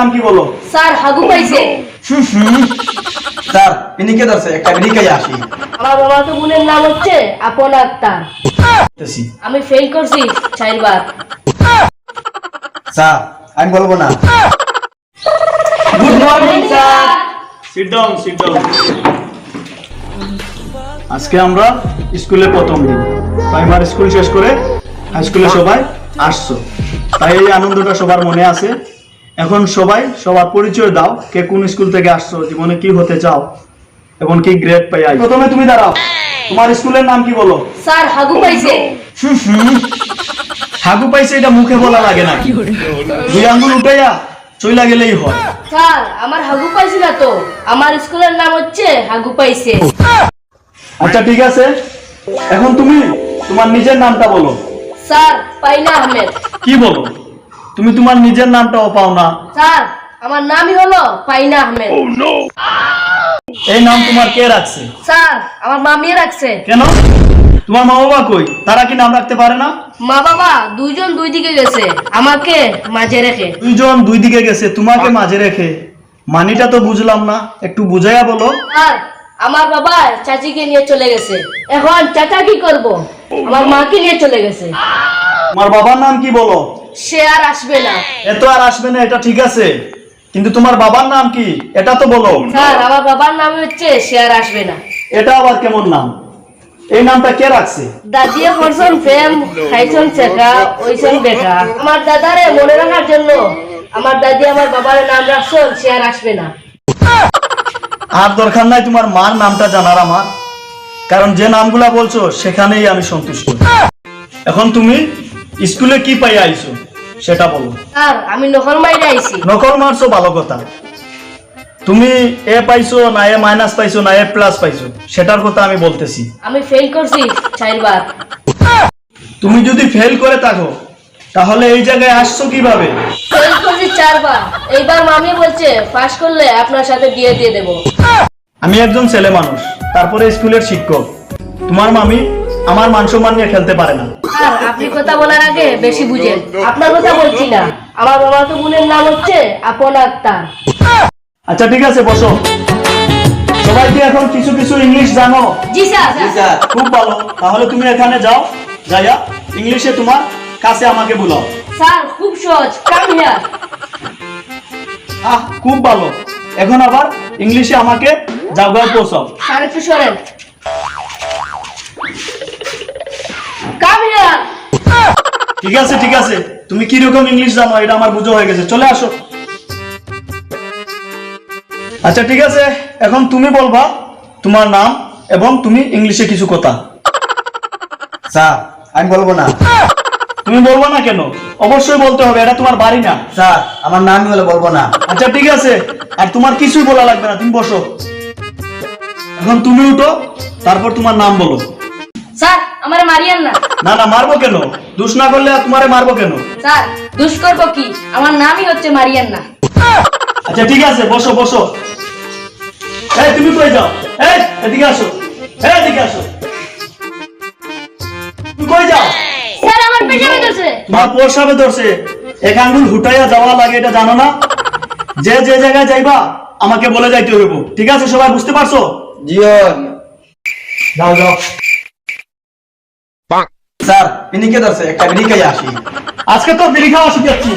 নাম কি বলো? স্যার হাগু পাইছে। হুম স্যার ইনি কে একটা আসি। আমার বাবা তো বোনের নাম হচ্ছে আপন আক্তার। আমি ফেল করছি চারবার। স্যার আমি বলব না। Good morning sir sit down sit down আজকে আমরা স্কুলে প্রথম দিন। প্রাইমারি স্কুল শেষ করে হাই স্কুলে সবাই আসছো। তাই এই আনন্দটা সবার মনে আছে। এখন সবাই সবার পরিচয় দাও কে কোন স্কুল থেকে আসছো জীবনে কি হতে চাও এবং কি গ্রেড পাই আই প্রথমে তুমি দাঁড়াও। তোমার স্কুলের নাম কি বলো? স্যার হাগু পাইছে। হাগু পাইছে এটা মুখে বলা লাগে না দুই আঙ্গুল উঠাইয়া চইলা গেলেই হয়। স্যার আমার হাগু পাইছে না তো। আমার স্কুলের নাম হচ্ছে হাগু পাইছে। আচ্ছা ঠিক আছে। এখন তুমি তোমার নিজের নামটা বলো। স্যার পাইনা আহমেদ। কি বলো? তুমি তোমার নিজের নামটাও পাও না। স্যার আমার নামই হলো পাইনা আহমেদ। এই নাম তোমার কে রাখছে? স্যার আমার মামি রাখছে। কেন? তোমার মা বাবা কই? তারা কি নাম রাখতে পারে না? মা বাবা দুইজন দুই দিকে গেছে। আমাকে মাঝে রেখে। দুইজন দুই দিকে গেছে তোমাকে মাঝে রেখে। মানিটা তো বুঝলাম না একটু বুঝাইয়া বলো। স্যার আমার বাবা চাচিকে নিয়ে চলে গেছে। এখন চাচা কি করব? আমার মাকে নিয়ে চলে গেছে। আমার বাবার নাম কি বলো? সে আর আসবে না। এত আর আসবে না এটা ঠিক আছে। কিন্তু তোমার বাবার নাম কি? এটা তো বলো। স্যার আমার বাবার নাম হচ্ছে সে আর আসবে না। এটা আবার কেমন নাম? এই নামটা কে রাখছে? দাদিয়ে পড়ছন প্রেম খাইছন শেখা ওইছন বেটা। আমার দাদারে মনে রাখার জন্য আমার দাদি আমার বাবার নাম রাখছন সে আর আসবে না। আর দরকার নাই তোমার মার নামটা জানার আমার। কারণ যে নামগুলা বলছো সেখানেই আমি সন্তুষ্ট। এখন তুমি স্কুলে কি পাই আইছো? সেটা বলো। স্যার আমি নকল মাইরে আইছি। নকল মারছো ভালো কথা। তুমি এ পাইছো না এ মাইনাস পাইছো না এ প্লাস পাইছো সেটার কথা আমি বলতেছি। আমি ফেল করছি চারবার তুমি যদি ফেল করে থাকো তাহলে এই জায়গায় আসছো কীভাবে? ফেল করছি চারবার। এইবার মামি বলছে পাস করলে আপনার সাথে বিয়ে দিয়ে দেবো। আমি একজন ছেলে মানুষ তারপরে স্কুলের শিক্ষক। তোমার মামি আমার মান সম্মান নিয়ে খেলতে পারে না। স্যার আপনি কথা বলার আগে বেশি বুঝেন। আপনার কথা বলছি না। আমার বাবা তো বোনের নাম হচ্ছে আপন আক্তার। আচ্ছা ঠিক আছে বসো। সবাই কি এখন কিছু কিছু ইংলিশ জানো? জি স্যার। স্যার। খুব ভালো। তাহলে তুমি এখানে যাও যাইয়া ইংলিশে তোমার কাছে আমাকে বলাও। স্যার খুব সহজ। কাম হিয়ার আহ খুব ভালো। এখন আবার ইংলিশে আমাকে জায়গায় পৌঁছাও স্যার একটু সরেন। ঠিক আছে ঠিক আছে। তুমি কি রকম ইংলিশ জানো? এটা আমার বুঝো হয়ে গেছে। চলে আসো। আচ্ছা ঠিক আছে। এখন তুমি বলবা তোমার নাম এবং তুমি ইংলিশে কিছু কথা। স্যার আমি বলব না। তুমি বলবা না কেন? অবশ্যই বলতে হবে। এটা তোমার বাড়ি না। স্যার আমার নামই হলে বলব না। আচ্ছা ঠিক আছে। আর তোমার কিছুই বলা লাগবে না। তুমি বসো। এখন তুমি উঠো। তারপর তোমার নাম বলো। স্যার আমার মারিয়ান না। না না মারবো কেন? দুষ না করলে তোমারে মারবো কেন? স্যার দুষ করব কি? আমার নামই হচ্ছে মারিয়ান না। আচ্ছা ঠিক আছে বসো বসো। এই তুমি কই যাও? এই এদিকে আসো। এই এদিকে আসো। তুমি কই যাও? স্যার আমার পেছনে ধরছে তোমার পোষাবে ধরছে এক আঙ্গুল হুটাইয়া যাওয়া লাগে এটা জানো না? যে যে জায়গায় যাইবা আমাকে বলে যাইতে হইব। ঠিক আছে সবাই বুঝতে পারছ? জিওন যাও যাও। স্যার ইনি কে ধরছে? একটা বিড়ি খাই আসি। আজকে তো বিড়ি খাওয়া শিখাচ্ছি।